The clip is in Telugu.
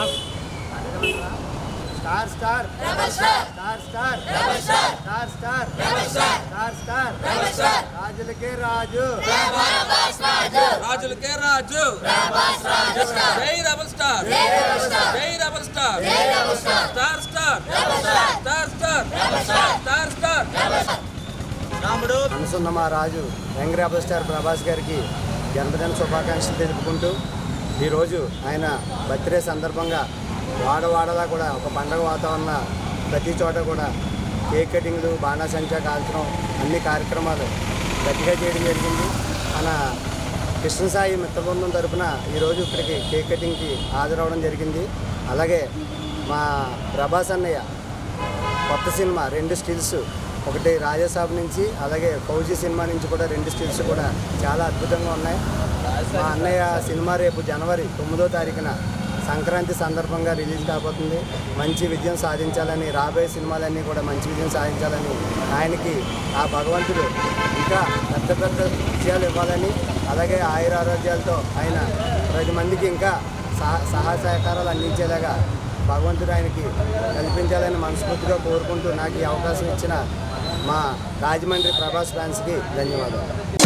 Mass star star star star star star star star రాజులకే రాజు రాజులకే రాజు జై రెబల్ స్టార్ జై rebel star star star star star star star రాముడు అనుసున్న రాజు యంగ్ రెబల్ స్టార్ ప్రభాస్ గారికి జన్మదిన శుభాకాంక్షలు తెలుపుకుంటూ ఈరోజు ఆయన బర్త్డే సందర్భంగా వాడవాడలా కూడా ఒక పండగ వాతావరణ ప్రతి చోట కూడా కేక్ కటింగ్లు బాణాసంచా కాల్చడం అన్ని కార్యక్రమాలు గట్టిగా చేయడం జరిగింది. మన కృష్ణసాయి మిత్రబృందం తరఫున తరపున ఈరోజు ఇక్కడికి కేక్ కటింగ్కి హాజరవడం జరిగింది. అలాగే మా ప్రభాస్ అన్నయ్య కొత్త సినిమా రెండు స్టిల్స్ ఒకటి రాజాసాబ్ నుంచి అలాగే ఫౌజీ సినిమా నుంచి కూడా రెండు స్టిల్స్ కూడా చాలా అద్భుతంగా ఉన్నాయి. మా అన్నయ్య సినిమా రేపు జనవరి తొమ్మిదో తారీఖున సంక్రాంతి సందర్భంగా రిలీజ్ కాబోతుంది. మంచి విజయం సాధించాలని రాబోయే సినిమాలన్నీ కూడా మంచి విజయం సాధించాలని ఆయనకి ఆ భగవంతుడు ఇంకా పెద్ద పెద్ద విజయాలు ఇవ్వాలని అలాగే ఆయుర ఆరోగ్యాలతో ఆయన పది మందికి ఇంకా సహ సహాయ సహకారాలు అందించేలాగా భగవంతుడు ఆయనకి కల్పించాలని మనస్ఫూర్తిగా కోరుకుంటూ నాకు ఈ అవకాశం ఇచ్చిన మా రాజమండ్రి ప్రభాస్ ఫ్యాన్స్కి ధన్యవాదాలు.